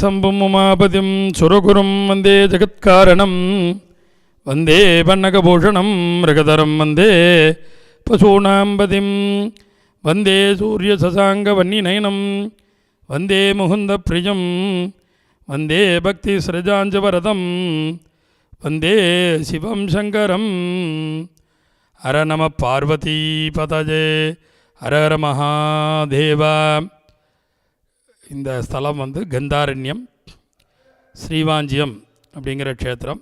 சம்பும் உமாபதிம் சுரகுரும் வந்தே ஜெகத்காரணம். வந்தே பன்னகபூஷணம் மிருகதரம் வந்தே பசூனாம்பதிம். வந்தே சூரிய சசாங்க வன்னி நயனம் வந்தே முகுந்த பிரியம். வந்தே பக்தி ஸ்ரஜாஞ்சவரதம் வந்தே சிவம் சங்கரம். ஹர நம பார்வதி பதஜே. ஹர மகாதேவா. இந்த ஸ்தலம் வந்து கந்தாரண்யம் ஸ்ரீவாஞ்சியம் அப்படிங்கிற க்ஷேத்திரம்.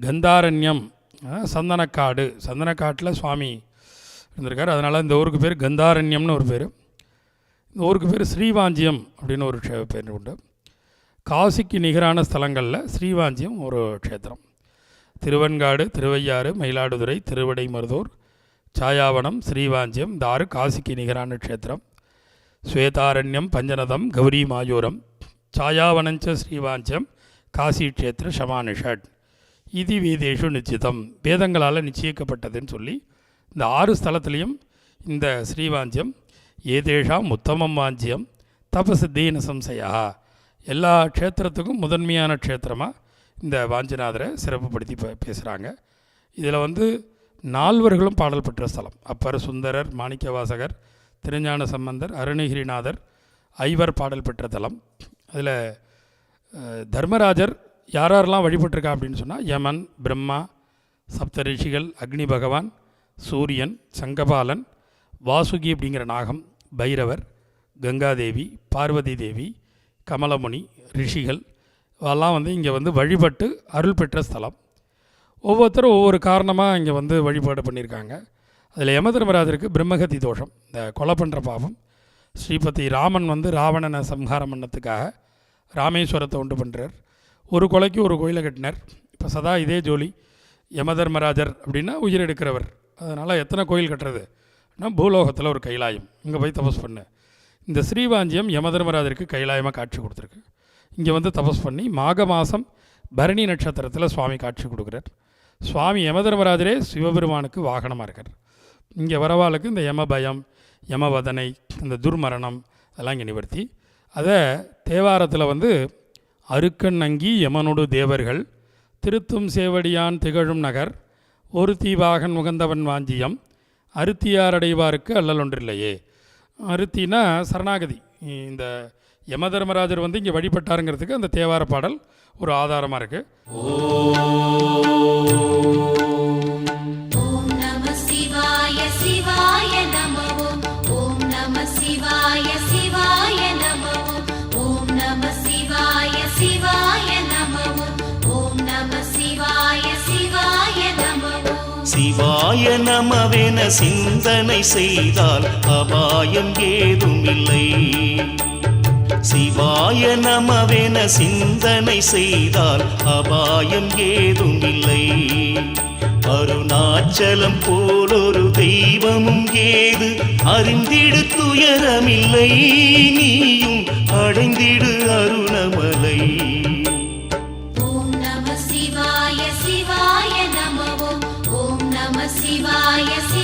கந்தாரண்யம் சந்தனக்காடு. சந்தனக்காட்டில் சுவாமி இருந்திருக்கார். அதனால் இந்த ஊருக்கு பேர் கந்தாரண்யம்னு ஒரு பேர். இந்த ஊருக்கு பேர் ஸ்ரீவாஞ்சியம் அப்படின்னு ஒரு பேர் உண்டு. காசிக்கு நிகரான ஸ்தலங்களில் ஸ்ரீவாஞ்சியம் ஒரு க்ஷேத்திரம். திருவெண்காடு திருவையாறு மயிலாடுதுறை திருவடைமருதூர் சாயாவனம் ஸ்ரீவாஞ்சியம் இந்த ஆறு காசிக்கு நிகரான க்ஷேத்திரம். ஸ்வேதாரண்யம் பஞ்சநதம் கௌரி மாயூரம் சாயாவனஞ்ச ஸ்ரீவாஞ்சியம் காசி க்ஷேத்திர ஷமானிஷட். இதி வேதேஷு நிச்சிதம். வேதங்களால் நிச்சயிக்கப்பட்டதுன்னு சொல்லி இந்த ஆறு ஸ்தலத்துலேயும் இந்த ஸ்ரீவாஞ்சியம் ஏதேஷாம் உத்தமம் வாஞ்சியம் தபசித்தீன சம்சயா. எல்லா க்ஷேத்திரத்துக்கும் முதன்மையான க்ஷேத்திரமாக இந்த வாஞ்சிநாதரை சிறப்புப்படுத்தி பே பேசுகிறாங்க இதில் வந்து நால்வர்களும் பாடல் பெற்ற ஸ்தலம். அப்பர் சுந்தரர் மாணிக்கவாசகர் திருஞான சம்பந்தர் அருணகிரிநாதர் ஐவர் பாடல் பெற்ற தலம். அதில் தர்மராஜர் யாரெல்லாம் வழிபட்டிருக்கா அப்படின்னு சொன்னால் யமன் பிரம்மா சப்த ரிஷிகள் அக்னி பகவான் சூரியன் சங்கபாலன் வாசுகி அப்படிங்கிற நாகம் பைரவர் கங்காதேவி பார்வதி தேவி கமலமுனி ரிஷிகள் இதெல்லாம் வந்து இங்கே வந்து வழிபட்டு அருள் பெற்ற ஸ்தலம். ஒவ்வொருத்தரும் ஒவ்வொரு காரணமாக இங்கே வந்து வழிபாடு பண்ணியிருக்காங்க. அதில் யமதர்மராஜருக்கு பிரம்மகதி தோஷம் இந்த கொலை பண்ணுற பாவம். ஸ்ரீபதி ராமன் வந்து ராவணனை சம்ஹாரம் பண்ணத்துக்காக ராமேஸ்வரத்தை உண்டு பண்ணுறார் ஒரு கொலைக்கு ஒரு கோயிலை கட்டினார். இப்போ சதா இதே ஜோலி யமதர்மராஜர் அப்படின்னா உயிர் எடுக்கிறவர். அதனால் எத்தனை கோயில் கட்டுறது? நான் பூலோகத்தில் ஒரு கைலாயம். இங்கே போய் தபஸ் பண்ணு. இந்த ஸ்ரீவாஞ்சியம் யமதர்மராஜருக்கு கைலாயமாக காட்சி கொடுத்துருக்கு. இங்கே வந்து தபஸ் பண்ணி மாக மாதம் பரணி நட்சத்திரத்தில் சுவாமி காட்சி கொடுக்குறார். சுவாமி யமதர்மராஜரே சிவபெருமானுக்கு வாகனமாக இருக்கார். இங்கே வரவாளுக்கு இந்த யம பயம் யமவதனை இந்த துர்மரணம் அதெல்லாம் இங்கே நிவர்த்தி. அதை தேவாரத்தில் வந்து அருக்கன் அங்கி யமனொடு தேவர்கள் திருத்தும் சேவடியான் திகழும் நகர் ஒரு தீவாகன் உகந்தவன் வாஞ்சியம் அருத்தியார் அடைவாருக்கு அல்லல் ஒன்றில்லையே. அருத்தினா சரணாகதி. இந்த யமதர்மராஜர் வந்து இங்கே வழிபட்டாருங்கிறதுக்கு அந்த தேவார பாடல் ஒரு ஆதாரமாக இருக்குது சிவாய நமவென சிந்தனை செய்தால் அபாயம் ஏதுமில்லை. சிவாய நமவென சிந்தனை செய்தால் அபாயம் ஏதுமில்லை. அருணாச்சலம் போலொரு தெய்வமும் ஏது அறிந்திடு துயரமில்லை. நீயும் அடைந்திடு அருணமலை. Yes.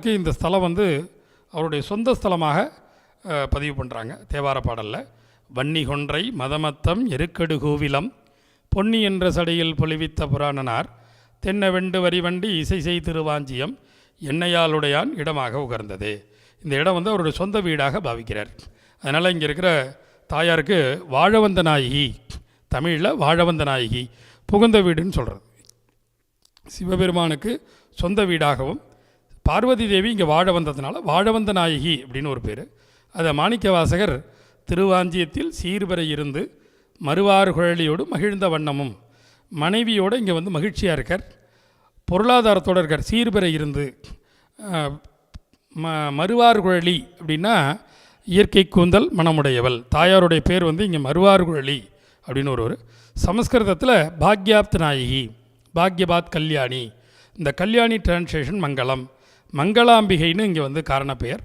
சிவபெருமானுக்கு இந்த ஸ்தலம் வந்து அவருடைய சொந்த ஸ்தலமாக பதிவு பண்ணுறாங்க தேவார பாடலில் வன்னி கொன்றை மதமத்தம் எருக்கடு கோவிலம் பொன்னி என்ற சடையில் பொலிவித்த புராணனார் தென்னவெண்டு வரிவண்டி இசை செய் திருவாஞ்சியம் எண்ணையாளுடையான் இடமாக உகர்ந்தது. இந்த இடம் வந்து அவருடைய சொந்த வீடாக பாவிக்கிறார். அதனால் இங்கே இருக்கிற தாயாருக்கு வாழவந்த நாயகி தமிழில் வாழவந்த நாயகி புகுந்த வீடுன்னு சொல்கிறது சிவபெருமானுக்கு சொந்த வீடாகவும் பார்வதி தேவி இங்கே வாழ வந்ததுனால வாழவந்த நாயகி அப்படின்னு ஒரு பேர். அதை மாணிக்கவாசகர் திருவாஞ்சியத்தில் சீர்வரை இருந்து மறுவாறு குழலியோடு மகிழ்ந்த வண்ணமும் மனைவியோடு இங்கே வந்து மகிழ்ச்சியாக இருக்கார். பொருளாதாரத்தோடு இருக்கார். சீர்பெற இருந்து ம மறுவார் குழலி அப்படின்னா இயற்கை கூந்தல் மனமுடையவள். தாயாருடைய பேர் வந்து இங்கே மறுவார்குழலி அப்படின்னு ஒரு ஒரு சமஸ்கிருதத்தில் பாக்யாப்த் நாயகி பாக்யபாத் கல்யாணி. இந்த கல்யாணி டிரான்ஸ்லேஷன் மங்களம். மங்களாம்பிகைன்னு இங்கே வந்து காரண பெயர்.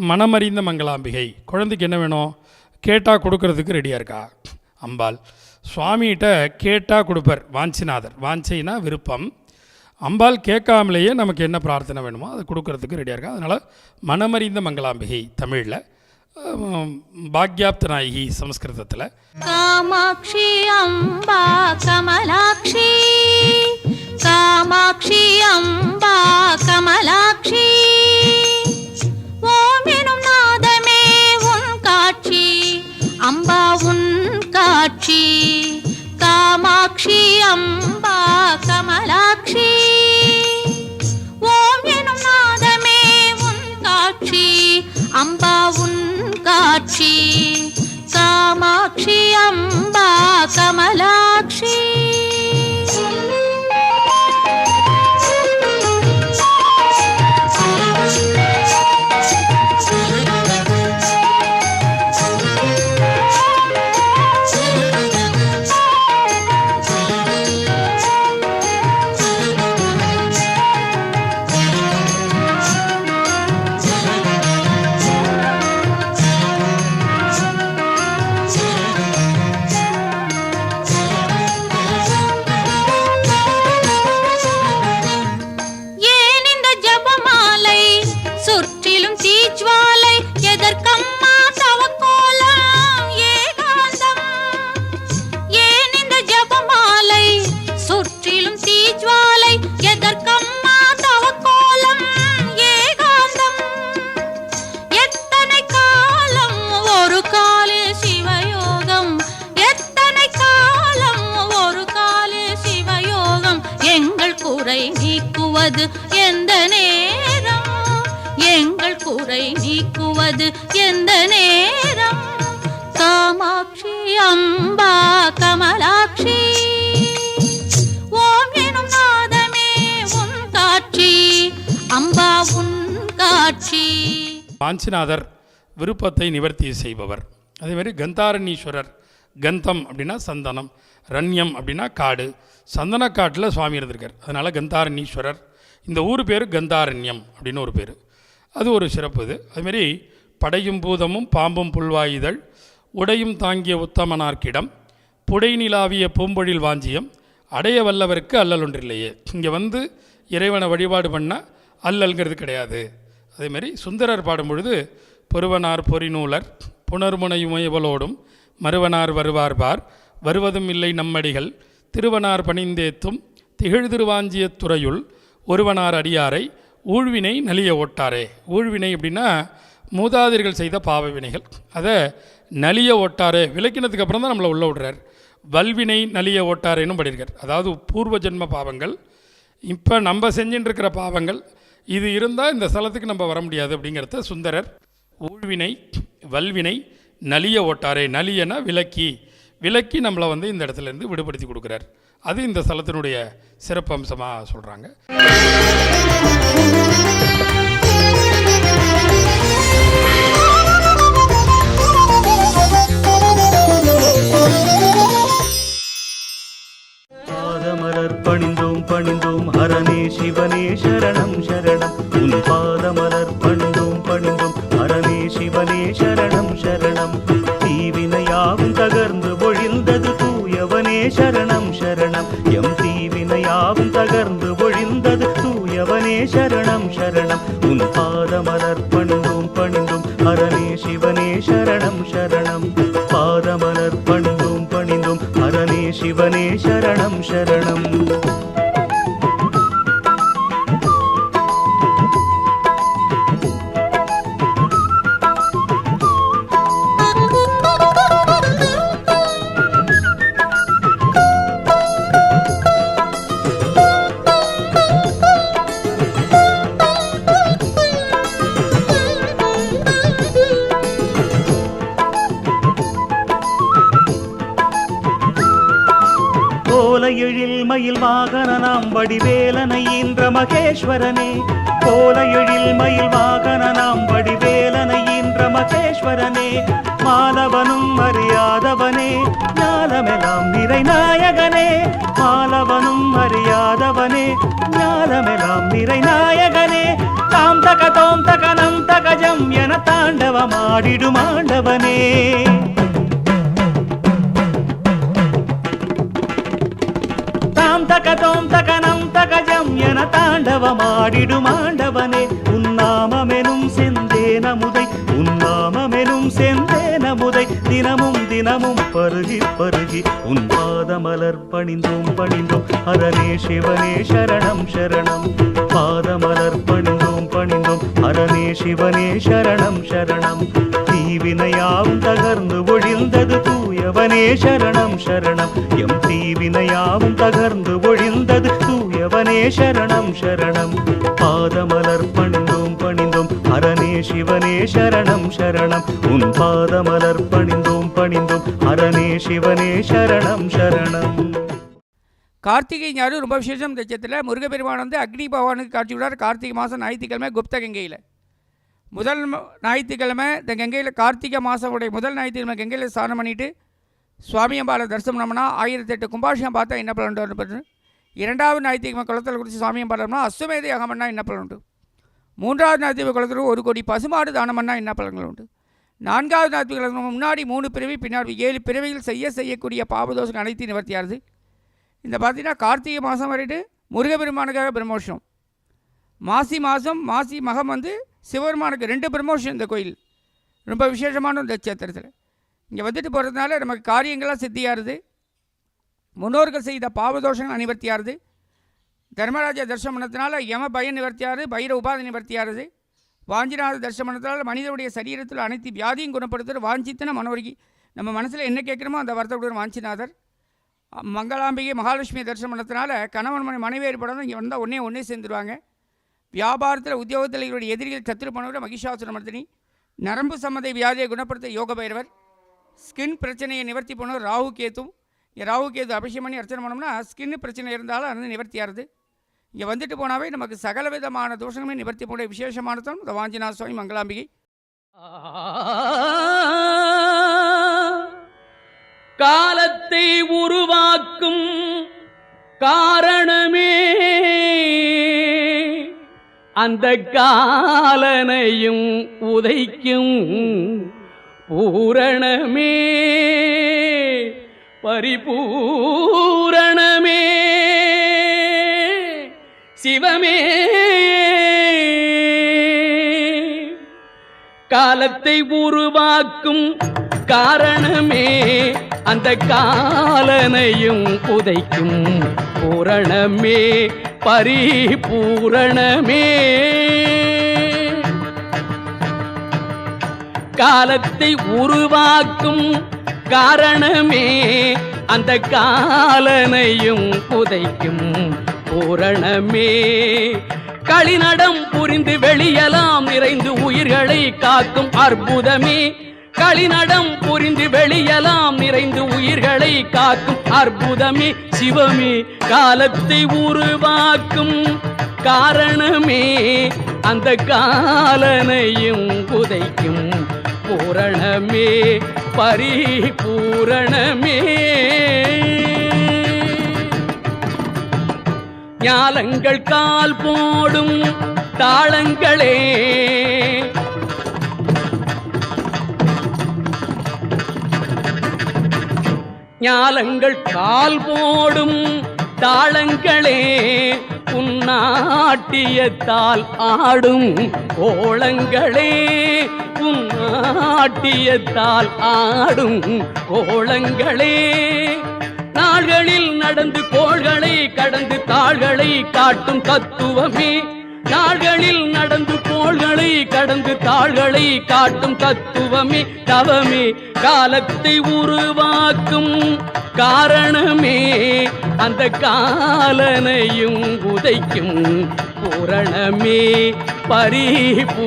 மனமறிந்த மங்களாம்பிகை. குழந்தைக்கு என்ன வேணும்? கேட்டால் கொடுக்கறதுக்கு ரெடியாக இருக்கா? அம்பாள். சுவாமிகிட்ட கேட்டால் கொடுப்பார் வாஞ்சிநாதர். வாஞ்சைனா விருப்பம். அம்பாள் கேட்காமலேயே நமக்கு என்ன பிரார்த்தனை வேணுமோ அதை கொடுக்கறதுக்கு ரெடியாக இருக்கா? அதனால் மனமறிந்த மங்களாம்பிகை தமிழில். பாக்யாப்த நாயகி சமஸ்கிருதத்தில். காமாட்சி அம்பா கமலாட்சி. காமாட்சி அம்பா கமலாட்சி. ஓமெனும் நாதமே உன் காட்சி. அம்பா உன் காட்சி. காமாட்சி அம்பா கமலாட்சி. காமாட்சி அம்பா கமலாட்சி Kaç வாஞ்சிநாதர் விருப்பத்தை நிவர்த்தி செய்பவர். அதேமாதிரி கந்தாரண்யீஸ்வரர் கந்தம் அப்படின்னா சந்தனம் ரண்யம் அப்படின்னா காடு. சந்தனக்காட்டில் சுவாமி இருந்திருக்கார். அதனால் கந்தாரண்யீஸ்வரர் இந்த ஊர் பேர் கந்தாரண்யம் அப்படின்னு ஒரு பேர். அது ஒரு சிறப்பு இது. அதுமாரி படையும் பூதமும் பாம்பும் புல்வாயுதல் உடையும் தாங்கிய உத்தமனார்க்கிடம் புடை நிலாவிய பூம்பொழில் வாஞ்சியம் அடைய வல்லவருக்கு அல்லல் ஒன்றில்லையே. இங்கே வந்து இறைவனை வழிபாடு பண்ணால் அல்லல்ங்கிறது கிடையாது. அதேமாரி சுந்தரர் பாடும் பொழுது பொருவனார் பொறிநூலர் புனர்முனையுமையவளோடும் மறுவனார் வருவார் பார் வருவதும் இல்லை நம்மடிகள் திருவனார் பணிந்தேத்தும் திகழ் திருவாஞ்சியத் துறையுள் ஒருவனார் அடியாரை ஊழ்வினை நலிய ஓட்டாரே. ஊழ்வினை அப்படின்னா மூதாதிர்கள் செய்த பாவ வினைகள். அதை நலிய ஓட்டாரே விளக்கினதுக்கு அப்புறம் தான் நம்மளை உள்ள விடுறார். வல்வினை நலிய ஓட்டாரேன்னு படியிருக்கார். அதாவது பூர்வ ஜென்ம பாவங்கள் இப்போ நம்ம செஞ்சுட்டு இருக்கிற பாவங்கள் இது இருந்தால் இந்த ஸ்தலத்துக்கு நம்ம வர முடியாது அப்படிங்கிறத சுந்தரர் ஊழ்வினை வல்வினை நலிய ஓட்டாரே நலியனா விலக்கி. விலக்கி நம்மளை வந்து இந்த இடத்துல இருந்து விடுபடுத்தி கொடுக்குறார். அது இந்த ஸ்தலத்தினுடைய சிறப்பு அம்சமாக சொல்கிறாங்க பாதமலர் பணிந்தோம் பணிந்தோம் ஹரனே சிவனே சரணம். பாதமலர் பணிந்தோம் பணிந்தோம் ஹரனே சிவனே சரணம் சரணம். தீவினையாவும் தகர்ந்து ஒழிந்தது தூயவனே சரணம் சரணம். எம் தீவினையாவும் தகர்ந்து ஒழிந்தது தூயவனே சரணம் சரணம். உன் பாதமலர் வடிவேலனை ஈன்ற மகேஸ்வரனே கோல எழில் மயில் வாகனனாம் வடிவேலனை ஈன்ற மகேஸ்வரனே மாலவனும் அறியாதவனே ஞாலமெலாம் நிறை நாயகனே மாலவனும் அறியாதவனே ஞாலமெலாம் நிறை நாயகனே தாம் தக தோம் தகனம் தகஜம் என தாண்டவமாடிடும் ஆண்டவனே. தாம் தக தோம் தகனம் தாண்டவமாடிடும் ஆண்டவனே உன்னாமமெனும் செந்தேனமுதை உன்னாமமெனும் செந்தேனமுதை தினமும் தினமும் பருகி பருகி உன் பாதமலர் பணிந்தோம் பணிந்தோம் அதனே சிவனே சரணம் சரணம். பாதமலர் பணிந்தோம் பணிந்தோம் அரணே சிவனே சரணம் சரணம். தீவினையாவும் தகர்ந்து ஒழிந்தது தூயவனே சரணம் சரணம். எம் தீவினையாவும் தகர்ந்து ஒழிந்தது தூய தூயவனே சரணம் சரணம். பாதமலர் பணிந்தோம் பணிந்தோம். அரணே சிவனே சரணம் சரணம். உன் பாதமலர் பணிந்தோம் பணிந்தோம். அரணே சிவனே சரணம் சரணம். கார்த்திகை ஞாயிறு ரொம்ப விசேஷம். இந்த லட்சத்தில் முருகப்பெருமான் வந்து அக்னி பகவானுக்கு காட்சி விடார் கார்த்திகை மாதம் ஞாயிற்றுக்கிழமை குப்த கங்கையில். முதல் ஞாயிற்றுக்கிழமை இந்த கங்கையில் கார்த்திகை மாதம் உடைய முதல் ஞாயிற்றுக்கிழமை கங்கையில் ஸ்நானம் பண்ணிவிட்டு சுவாமியம்பாலை தரிசனம் பண்ணோம்னா ஆயிரத்தெட்டு கும்பாஷம் பார்த்தா என்ன பலன் உண்டு இரண்டாவது ஞாயிற்றுக்கிழமை குளத்தில் குறித்து சாமியம் பண்ணுறோம்னா அஸ்வமேத யாகம் என்ன பலன் உண்டு? மூன்றாவது ஞாயிற்றுக்கிழமை குளத்தில் ஒரு கோடி பசுமாடு தானமன்னா என்ன பலன்கள் உண்டு? நான்காவது ஞாயிற்றுக்கிழமை முன்னாடி மூணு பிறவி பின்னாடி ஏழு பிறவிகள் செய்ய செய்யக்கூடிய பாபதோஷம் அனைத்து நிவர்த்தியாருது இந்த பார்த்தீங்கன்னா கார்த்திகை மாதம் வரைட்டு முருகபெருமானுக்காக பிரம்மோஷம் மாசி மாதம் மாசி மகம் வந்து சிவபெருமானுக்கு ரெண்டு பிரமோஷன் இந்த கோயில். ரொம்ப விசேஷமான இந்த சேத்திரத்தில் இங்கே வந்துட்டு போகிறதுனால நமக்கு காரியங்கள்லாம் சித்தியாருது முன்னோர்கள் செய்த பாவதோஷங்கள் அனிவர்த்தியாருது தர்மராஜ தரிசனம் யம பய நிவர்த்தியாரு பைர உபாதி நிவர்த்தியாருது. வாஞ்சிநாத தரிசனம் மனிதனுடைய சரீரத்தில் அனைத்து வியாதியும் குணப்படுத்துகிற வாஞ்சித்தன மனோருகி. நம்ம மனசில் என்ன கேட்குறோமோ அந்த வரத்தோட வாஞ்சிநாதர். மங்களாம்பிகை மகாலட்சுமி தரிசனம் கணவன் மனை மனைவி ஏற்படாத இங்கே வந்தால் ஒன்றே ஒன்றே சேர்ந்துருவாங்க. வியாபாரத்தில் உத்தியோகத்தில் இவருடைய எதிரிகள் சத்துரு பண்ணுகிற மகிஷாசுரமர்த்தினி. நரம்பு சம்மந்த வியாதியை குணப்படுத்த யோக பைரவர் ஸ்கின் பிரச்சனையை நிவர்த்தி பண்ணுவர் ராகு கேத்தும். இங்கே எது அபிஷேகம் பண்ணி அர்ச்சனை பண்ணோம்னா ஸ்கின் பிரச்சனை இருந்தாலும் அது நிவர்த்தியாகுது இங்கே வந்துட்டு போனாவே நமக்கு சகல விதமான தோஷங்களுமே நிவர்த்தி போட விசேஷமானதும் இந்த வாஞ்சிநாத சுவாமி மங்களாம்பிகை. காலத்தை உருவாக்கும் காரணமே அந்த காலனையும் உதைக்கும் பூரணமே. பரிபூரணமே. சிவமே. காலத்தை உருவாக்கும் காரணமே அந்த காலனையும் புதைக்கும் பூரணமே பரிபூரணமே. காலத்தை உருவாக்கும் காரணமே அந்த காலனையும் புதைக்கும் பூரணமே. களிநடம் புரிந்து வெளியலாம் நிறைந்து உயிர்களை காக்கும் அற்புதமே. களிநடம் புரிந்து வெளியலாம் நிறைந்து உயிர்களை காக்கும் அற்புதமே. சிவமே காலத்தை உருவாக்கும் காரணமே அந்த காலனையும் புதைக்கும் பூரணமே பரிபூரணமே. ஞாலங்கள் கால் போடும் தாளங்களே. ஞாலங்கள் கால் போடும் தாளங்களே. உன்னாட்டியத்தால் ஆடும் ஓளங்களே உன் உன்னாட்டியத்தால் ஆடும் கோளங்களே நாள்களில் நடந்து கோள்களை கடந்து தாள்களை காட்டும் தத்துவமே. நாள்களில் நடந்து கோள்களை கடந்து தாள்களை காட்டும் தத்துவமே. தவமே காலத்தை உருவாக்கும் காரணமே. அந்த காலனையும் உதைக்கும் பூரணமே பரிபூரணமே.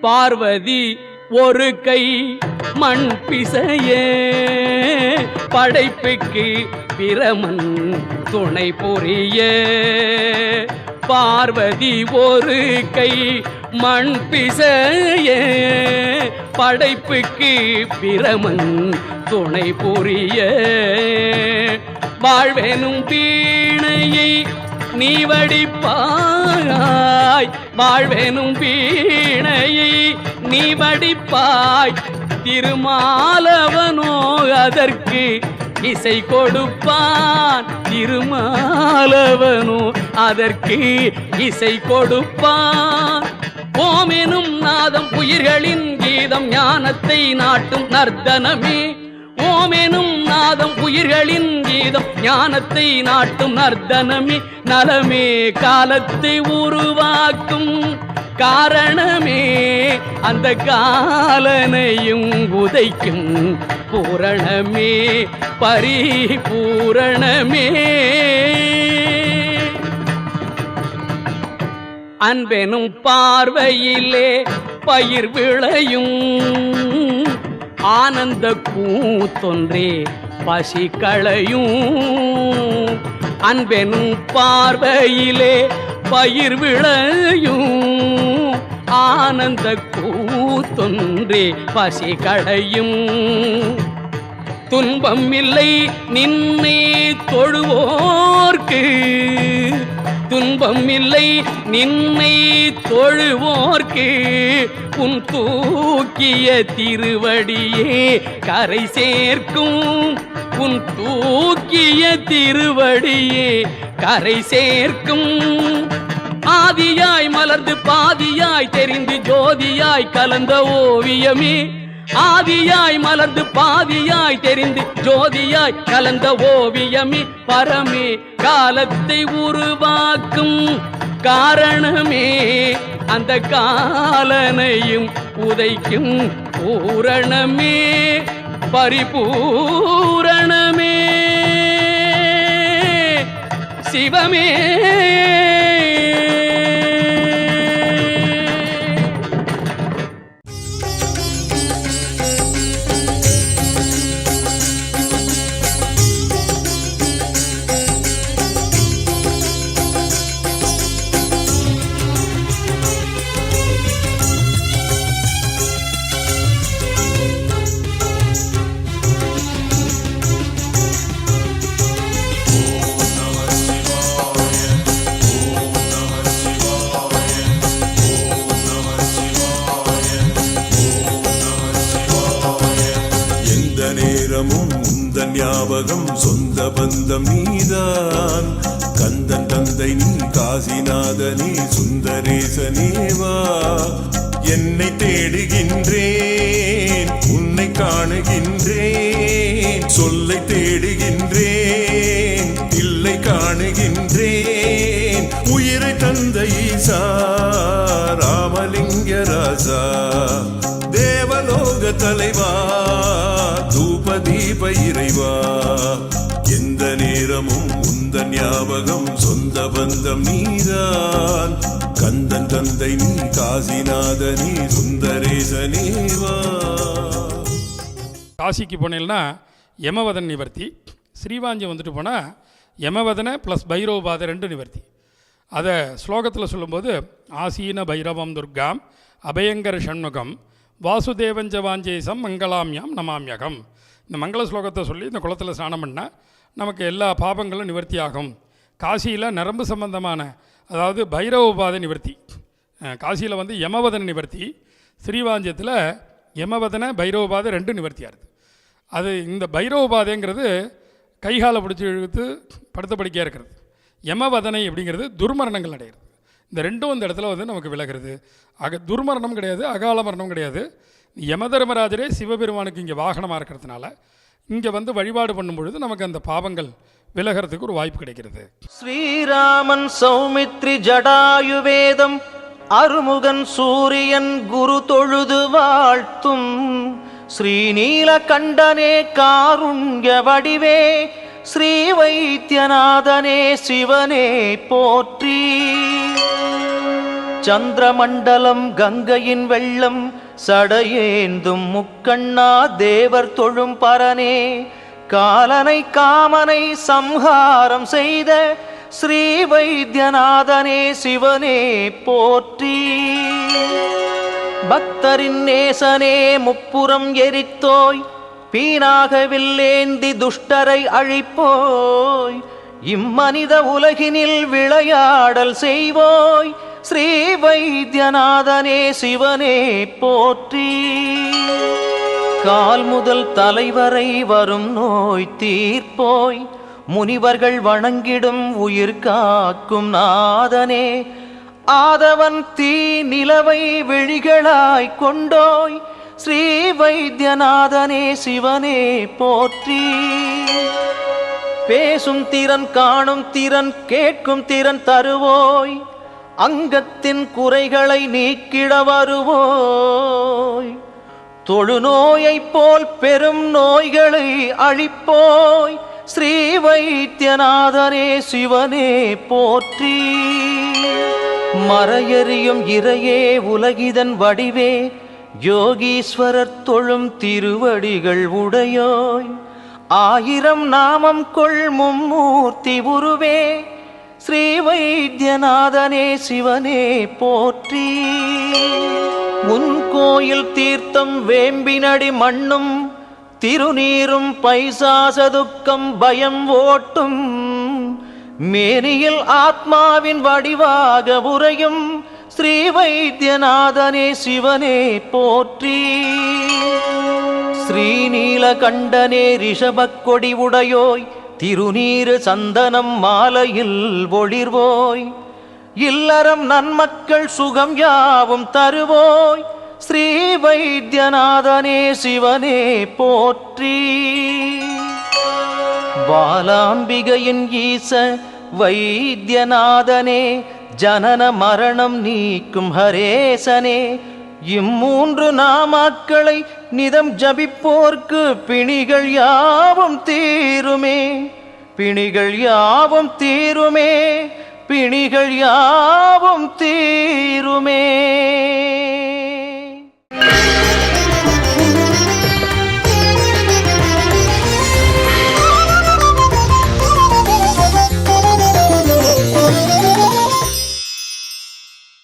பார்வதி ஒரு கை மண் பிசையே. படைப்புக்கு பிரமன் துணை புரிய. பார்வதி ஒரு கை மண் பிசைய. படைப்புக்கு பிரமன் துணை புரிய. வாழ்வெனும் பீணையை நீ வடிப்பாய் வாழ்வெனும் வீணையை நீ வடிப்பாய். திருமாலவனோ அதற்கு இசை கொடுப்பான். திருமாலவனோ அதற்கு இசை கொடுப்பான். ஓமெனும் நாதம் உயிர்களின் கீதம் ஞானத்தை நாட்டும் நர்த்தனமே. ஓமெனும் நாதம் உயிர்களின் கீதம் ஞானத்தை நாட்டும் நர்த்தனமே நலமே காலத்தை உருவாக்கும் காரணமே. அந்த காலனையும் உதைக்கும் பூரணமே பரிபூரணமே. அன்பெனும் பார்வையிலே பயிர் விளையும் ஆனந்த கூத்தொன்றே பசி களையும் அன்பெனும் பார்வையிலே பயிர் விளையும். ஆனந்த கூத்தொன்றே பசி களையும் துன்பம் இல்லை நின்னே தொழுவோர்க்கு. துன்பம் இல்லை நின்னை தொழுவோர்க்கு உன் தூக்கிய திருவடியே. கரை சேர்க்கும் உன் தூக்கிய திருவடியே. கரை சேர்க்கும் ஆதியாய் மலர்ந்து பாதியாய் தெரிந்து ஜோதியாய் கலந்த ஓவியமே. ஆதியாய் மலர்ந்து பாதியாய் தெரிந்து ஜோதியாய் கலந்த ஓவியமே பரமே. காலத்தை உருவாக்கும் காரணமே அந்த காலனையும் உதைக்கும் பூரணமே. பரிபூரணமே. சிவமே. ராமலிங்க ராசா தேவலோக தலைவா தூப தீப இறைவா. எந்த நேரமும் உந்த ஞாபகம் சொந்த பந்தம் நீதான். கந்தன் தந்தை நீ காசிநாதனே சுந்தரேசனேவா காசிக்கு போனேன்னா யமவதன் நிவர்த்தி. ஸ்ரீவாஞ்சி வந்துட்டு போனால் யமவதன ப்ளஸ் பைரவபாத ரெண்டு நிவர்த்தி. அதை ஸ்லோகத்தில் சொல்லும்போது ஆசீன பைரவம் துர்காம் அபயங்கர ஷண்முகம் வாசுதேவஞ்ச வாஞ்சேசம் மங்களாமியாம் நமாமியகம். இந்த மங்கள ஸ்லோகத்தை சொல்லி இந்த குளத்தில் ஸ்நானம் பண்ணால் நமக்கு எல்லா பாபங்களும் நிவர்த்தியாகும். காசியில் நரம்பு சம்பந்தமான அதாவது பைரவபாத நிவர்த்தி. காசியில் வந்து யமவதன நிவர்த்தி ஸ்ரீவாஞ்சியத்தில் யமவதன பைரவபாதை ரெண்டு நிவர்த்தியாகுது அது இந்த பைரவபாதைங்கிறது கைகால பிடிச்சி இழுத்து படுத்த படிக்கையாக இருக்கிறது. யமவதனை அப்படிங்கிறது துர்மரணங்கள் அடைகிறது இந்த ரெண்டும் இந்த இடத்துல வந்து நமக்கு விலகிறது. அக துர்மரணம் கிடையாது அகால மரணம் கிடையாது. யமதர்மராஜரே சிவபெருமானுக்கு இங்கே வாகனமாக இருக்கிறதுனால இங்கே வந்து வழிபாடு பண்ணும் பொழுது நமக்கு அந்த பாவங்கள் விலகிறதுக்கு ஒரு வாய்ப்பு கிடைக்கிறது. ஸ்ரீராமன் சௌமித்ரி ஜடாயுவேதம் அருமுகன் சூரியன் குரு தொழுது வாழ்த்தும். ஸ்ரீநீலகண்டனே காருண்ய வடிவே ஸ்ரீ வைத்தியநாதனே சிவனே போற்றி. சந்திரமண்டலம் கங்கையின் வெள்ளம் சடையேந்தும் முக்கண்ணா தேவர் தொழும் பரனே. காலனை காமனை சம்ஹாரம் செய்த ஸ்ரீ வைத்தியநாதனே சிவனே போற்றி. பக்தரின் நேசனே முப்புறம் எரித்தோய் பீனாகவில்லேந்தி துஷ்டரை அழிப்போய் இம்மனித உலகினில் விளையாடல் செய்வோய் ஸ்ரீ வைத்தியநாதனே சிவனே போற்றி. கால் முதல் தலைவரை வரும் நோய் தீர்ப்போய் முனிவர்கள் வணங்கிடும் உயிர் காக்கும் நாதனே. ஆதவன் தீ நிலவை விழிகளாய் கொண்டோய் ஸ்ரீ வைத்தியநாதனே சிவனே போற்றி. பேசும் திறன் காணும் திறன் கேட்கும் திறன் தருவோய். அங்கத்தின் குறைகளை நீக்கிட வருவோய். தொழுநோயைப் போல் பெரும் நோய்களை அழிப்போய். ஸ்ரீ வைத்தியநாதனே சிவனே போற்றி. மறையறியும் இறையே உலகிதன் வடிவே யோகீஸ்வரர் தொழும் திருவடிகள் உடையோய். ஆயிரம் நாமம் கொள் மும்மூர்த்தி உருவே. ஸ்ரீ வைத்தியநாதனே சிவனே போற்றி. உன் கோயில் தீர்த்தம் வேம்பினடி மண்ணும் திருநீரும் பைசாசதுக்கம் பயம் ஓட்டும். மேனியில் ஆத்மாவின் வடிவாக உறையும். ஸ்ரீ வைத்தியநாதனே சிவனே போற்றி. ஸ்ரீநீலகண்டனே ரிஷபக் கொடி உடையோய் திருநீரு சந்தனம் மாலையில் ஒளிர்வோய். இல்லறம் நன்மக்கள் சுகம் யாவும் தருவோய். ஸ்ரீ வைத்தியநாதனே சிவனே போற்றி. பாலாம்பிகையின் ஈச வைத்தியநாதனே ஜனன மரணம் நீக்கும் ஹரேசனே இம்மூன்று நாமாக்களை நிதம் ஜபிப்போர்க்கு பிணிகள் யாவும் தீருமே. பிணிகள் யாவும் தீருமே பிணிகள் யாவும் தீருமே.